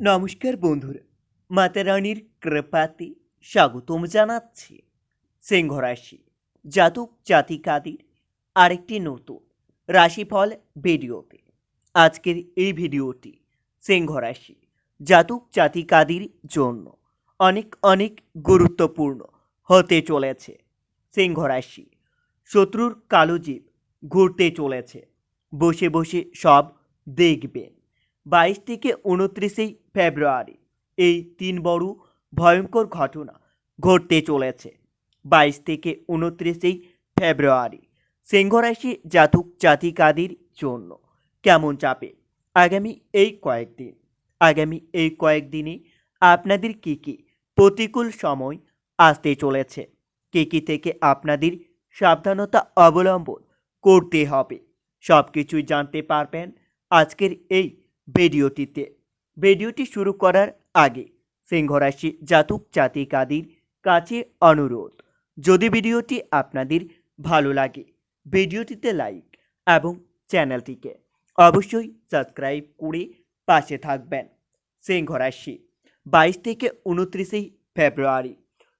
নমস্কার বন্ধুরা, মাতা রানীর কৃপাতে স্বাগতম জানাচ্ছি সিংহ রাশি জাতক জাতিকাদের আরেকটি নতুন রাশিফল ভিডিওতে। আজকের এই ভিডিওটি সিংহ রাশি জাতক জাতিকাদের জন্য অনেক অনেক গুরুত্বপূর্ণ হতে চলেছে। সিংহ রাশি শত্রুর কালো জীব ঘুরতে চলেছে, বসে বসে সব দেখবেন। বাইশ থেকে উনত্রিশেই ফেব্রুয়ারি। এই তিন বড় ভয়ঙ্কর ঘটনা ঘটতে চলেছে। বাইশ থেকে উনত্রিশেই ফেব্রুয়ারি, সিংহরাশি জাতক জাতিকাদের জন্য। কেমন চাপে? আগামী এই কয়েকদিন। আগামী এই কয়েকদিনে আপনাদের কী কী প্রতিকূল সময় আসতে চলেছে? কী কী থেকে আপনাদের সাবধানতা অবলম্বন করতে হবে? সব কিছুই জানতে পারবেন আজকের এই ভিডিওটিতে, ভিডিওটি শুরু করার আগে সিংহরাশি জাতক জাতিকাদের কাছে অনুরোধ, যদি ভিডিওটি আপনাদের ভালো লাগে, ভিডিওটিতে লাইক এবং চ্যানেলটিকে অবশ্যই সাবস্ক্রাইব করে পাশে থাকবেন। সিংহরাশি, বাইশ থেকে উনত্রিশেই ফেব্রুয়ারি,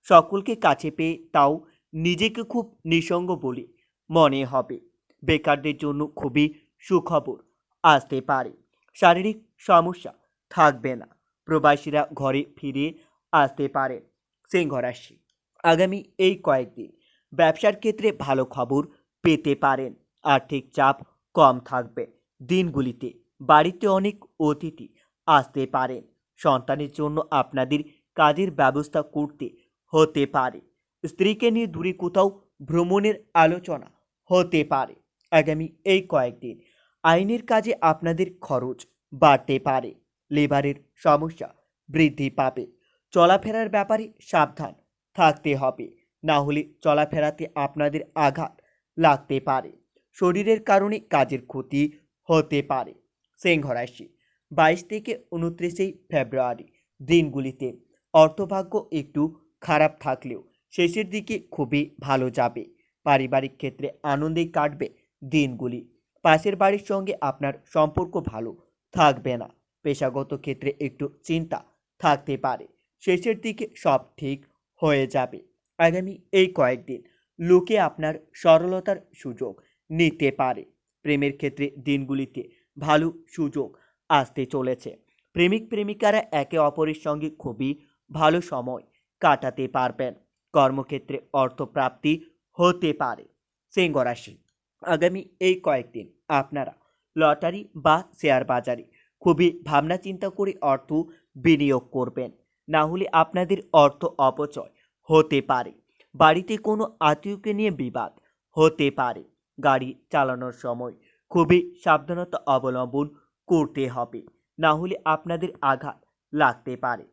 সকলকে কাছে পেয়ে তাও নিজেকে খুব নিঃসঙ্গ বলে মনে হবে। বেকারদের জন্য খুবই সুখবর আসতে পারে। শারীরিক সমস্যা থাকবে না। প্রবাসীরা ঘরে ফিরে আসতে পারে। সিংহ রাশি, আগামী এই কয়েকদিন ব্যবসার ক্ষেত্রে ভালো খবর পেতে পারেন। আর্থিক চাপ কম থাকবে। দিনগুলিতে বাড়িতে অনেক অতিথি আসতে পারেন সন্তানের জন্য আপনাদের কাজের ব্যবস্থা করতে হতে পারে। স্ত্রীকে নিয়ে দূরে কোথাও ভ্রমণের আলোচনা হতে পারে। আগামী এই কয়েকদিন আইনের কাজে আপনাদের খরচ বাড়তে পারে। লেবারের সমস্যা বৃদ্ধি পাবে। চলাফেরার ব্যাপারে সাবধান থাকতে হবে। না হলে চলাফেরাতে আপনাদের আঘাত লাগতে পারে। শরীরের কারণে কাজের ক্ষতি হতে পারে। সিংহ রাশি, বাইশ থেকে উনত্রিশেই ফেব্রুয়ারি দিনগুলিতে অর্থভাগ্য একটু খারাপ থাকলেও শেষের দিকে খুবই ভালো যাবে। পারিবারিক ক্ষেত্রে আনন্দে কাটবে দিনগুলি। পাশের বাড়ির সঙ্গে আপনার সম্পর্ক ভালো থাকবে না। পেশাগত ক্ষেত্রে একটু চিন্তা থাকতে পারে। শেষের দিকে সব ঠিক হয়ে যাবে। আগামী এই কয়েকদিন লোকে আপনার সরলতার সুযোগ নিতে পারে। প্রেমের ক্ষেত্রে দিনগুলিতে ভালো সুযোগ আসতে চলেছে। প্রেমিক প্রেমিকারা একে অপরের সঙ্গে খুবই ভালো সময় কাটাতে পারবেন। কর্মক্ষেত্রে অর্থপ্রাপ্তি হতে পারে। সিংহ রাশি। আগামী এই কয়েকদিন আপনারা। লটারি বা শেয়ার বাজারে খুবই ভাবনা চিন্তা করে অর্থ বিনিয়োগ করবেন। না হলে আপনাদের অর্থ অপচয় হতে পারে। বাড়িতে কোনো আত্মীয়কে নিয়ে বিবাদ হতে পারে। গাড়ি চালানোর সময় খুবই সাবধানতা অবলম্বন করতে হবে। না হলে আপনাদের আঘাত লাগতে পারে।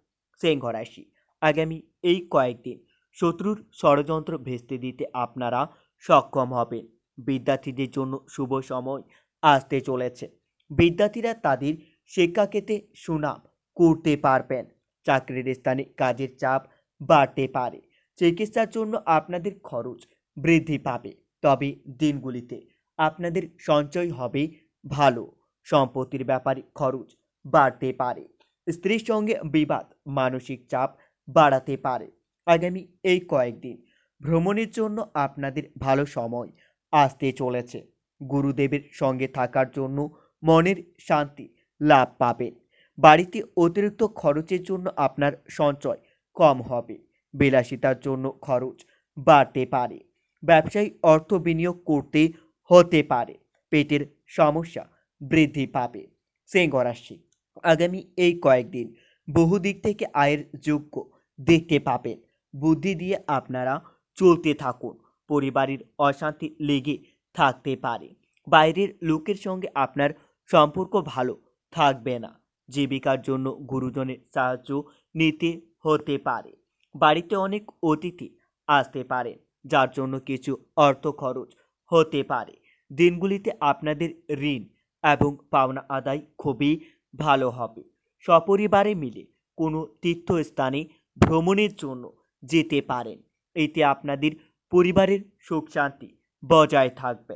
সিংহ রাশি, আগামী এই কয়েকদিন শত্রুর ষড়যন্ত্র ভেস্তে দিতে আপনারা সক্ষম হবেন। বিদ্যার্থীদের জন্য শুভ সময় আসতে চলেছে। বিদ্যার্থীরা তাদের শিক্ষাক্ষেত্রে সুনাম করতে পারবেন। চাকরির স্থানে কাজের চাপ বাড়তে পারে। চিকিৎসার জন্য আপনাদের খরচ বৃদ্ধি পাবে। তবে দিনগুলিতে আপনাদের সঞ্চয় হবে ভালো। সম্পত্তির ব্যাপারে খরচ বাড়তে পারে। স্ত্রীর সঙ্গে বিবাদ, মানসিক চাপ বাড়াতে পারে। আগামী এই কয়েকদিন ভ্রমণের জন্য আপনাদের ভালো সময় আসতে চলেছে। গুরুদেবের সঙ্গে থাকার জন্য মনের শান্তি লাভ পাবেন। বাড়িতে অতিরিক্ত খরচের জন্য আপনার সঞ্চয় কম হবে। বিলাসিতার জন্য খরচ বাড়তে পারে। ব্যবসায়ী অর্থ বিনিয়োগ করতে হতে পারে। পেটের সমস্যা বৃদ্ধি পাবে। সিংহ রাশি, আগামী এই কয়েকদিন বহু দিক থেকে আয়ের যোগ্য দেখতে পাবেন। বুদ্ধি দিয়ে আপনারা চলতে থাকুন। পরিবারের অশান্তি লেগে থাকতে পারে। বাইরের লোকের সঙ্গে আপনার সম্পর্ক ভালো থাকবে না। জীবিকার জন্য গুরুজনের সাহায্য নিতে হতে পারে। বাড়িতে অনেক অতিথি আসতে পারেন যার জন্য কিছু অর্থ খরচ হতে পারে। দিনগুলিতে আপনাদের ঋণ এবং পাওনা আদায় খুবই ভালো হবে। সপরিবারে মিলে কোনো তীর্থস্থানে ভ্রমণের জন্য যেতে পারেন। এতে আপনাদের পরিবারের সুখ শান্তি বজায় থাকবে।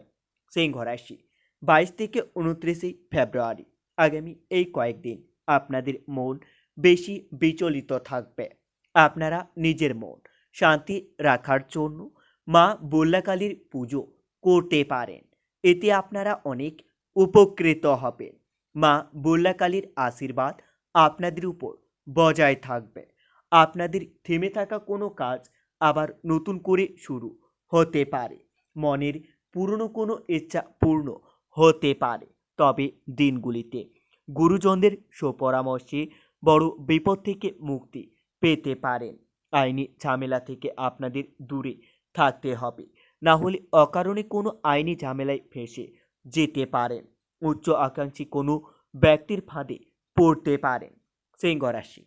সিংহ রাশি, বাইশ থেকে উনত্রিশে ফেব্রুয়ারি। আগামী এই কয়েকদিন আপনাদের মন বেশি বিচলিত থাকবে। আপনারা নিজের মন শান্তি রাখার জন্য মা বল্লাকালীর পুজো করতে পারেন। এতে আপনারা অনেক উপকৃত হবেন। মা বল্লাকালীর আশীর্বাদ আপনাদের উপর বজায় থাকবে। আপনাদের থেমে থাকা কোনো কাজ আবার নতুন করে শুরু হতে পারে। মনের পুরনো কোনো ইচ্ছা পূর্ণ হতে পারে, তবে দিনগুলিতে গুরুজনদের সুপরামর্শে বড় বিপদ থেকে মুক্তি পেতে পারেন। আইনি ঝামেলা থেকে আপনাদের দূরে থাকতে হবে, না হলে অকারণে কোনো আইনি ঝামেলায় ফেসে যেতে পারেন। উচ্চ আকাঙ্ক্ষী কোনো ব্যক্তির ফাঁদে পড়তে পারেন। সিংহ রাশি।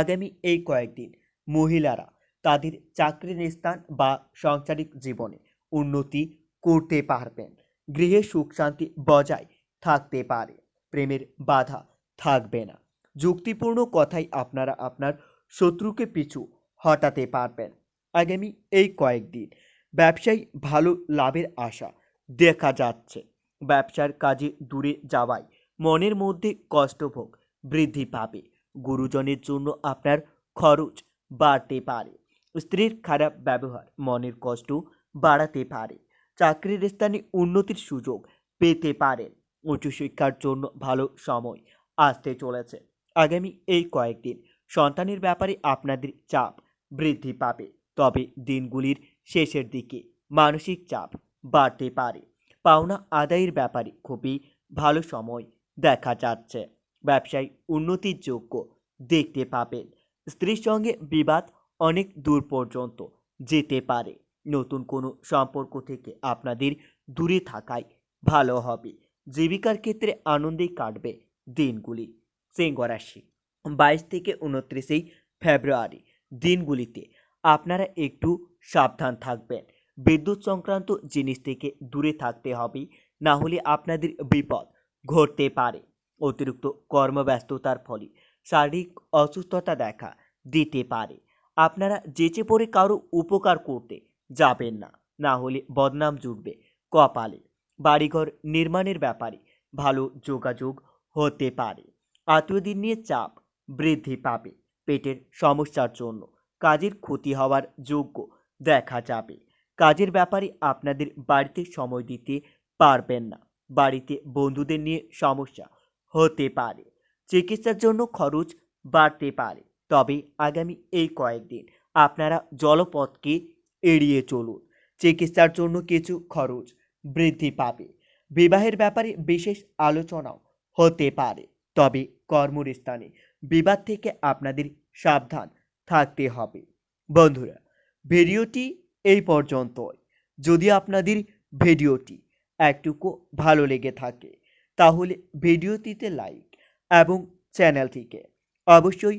আগামী এই কয়েকদিন মহিলারা তাদের চাকরির স্থান বা সাংসারিক জীবনে উন্নতি করতে পারবেন। গৃহে সুখ শান্তি বজায় থাকতে পারে। প্রেমের বাধা থাকবে না। যুক্তিপূর্ণ কথাই আপনারা আপনার শত্রুকে পিছু হটাতে পারবেন। আগামী এই কয়েকদিন ব্যবসায়ী ভালো লাভের আশা দেখা যাচ্ছে। ব্যবসার কাজে দূরে যাওয়ায় মনের মধ্যে কষ্টভোগ বৃদ্ধি পাবে। গুরুজনের জন্য আপনার খরচ বাড়তে পারে। স্ত্রীর খারাপ ব্যবহার, মনের কষ্ট বাড়াতে পারে। চাকরির স্থানে উন্নতির সুযোগ পেতে পারেন উচ্চশিক্ষার জন্য ভালো সময় আসতে চলেছে। আগামী এই কয়েকদিন সন্তানের ব্যাপারে আপনাদের চাপ বৃদ্ধি পাবে। তবে দিনগুলির শেষের দিকে মানসিক চাপ বাড়তে পারে। পাওনা আদায়ের ব্যাপারে খুবই ভালো সময় দেখা যাচ্ছে। ব্যবসায় উন্নতির যোগ্য দেখতে পাবেন। স্ত্রীর সঙ্গে বিবাদ অনেক দূর পর্যন্ত যেতে পারে। নতুন কোনো সম্পর্ক থেকে আপনাদের দূরে থাকাই ভালো হবে। জীবিকার ক্ষেত্রে আনন্দেই কাটবে দিনগুলি। সিংহ রাশি, বাইশ থেকে উনত্রিশেই ফেব্রুয়ারি দিনগুলিতে আপনারা একটু সাবধান থাকবেন। বিদ্যুৎ সংক্রান্ত জিনিস থেকে দূরে থাকতে হবে, না হলে আপনাদের বিপদ ঘটতে পারে। অতিরিক্ত কর্মব্যস্ততার ফলে শারীরিক অসুস্থতা দেখা দিতে পারে। আপনারা যেচে পড়ে কারও উপকার করতে যাবেন না। না হলে বদনাম জুটবে কপালে। বাড়িঘর নির্মাণের ব্যাপারে ভালো যোগাযোগ হতে পারে। আত্মীয়দের নিয়ে চাপ বৃদ্ধি পাবে। পেটের সমস্যার জন্য কাজের ক্ষতি হওয়ার যোগ্য দেখা যাবে। কাজের ব্যাপারে আপনাদের বাড়িতে সময় দিতে পারবেন না। বাড়িতে বন্ধুদের নিয়ে সমস্যা হতে পারে। চিকিৎসার জন্য খরচ বাড়তে পারে। তবে আগামী এই কয়েকদিন আপনারা জলপথকে এড়িয়ে চলুন। চিকিৎসার জন্য কিছু খরচ বৃদ্ধি পাবে। বিবাহের ব্যাপারে বিশেষ আলোচনাও হতে পারে। তবে কর্মস্থানে বিবাদ থেকে আপনাদের সাবধান থাকতে হবে। বন্ধুরা, ভিডিওটি এই পর্যন্তই। যদি আপনাদের ভিডিওটি একটুকু ভালো লেগে থাকে, তাহলে ভিডিওটিতে লাইক এবং চ্যানেলটিকে অবশ্যই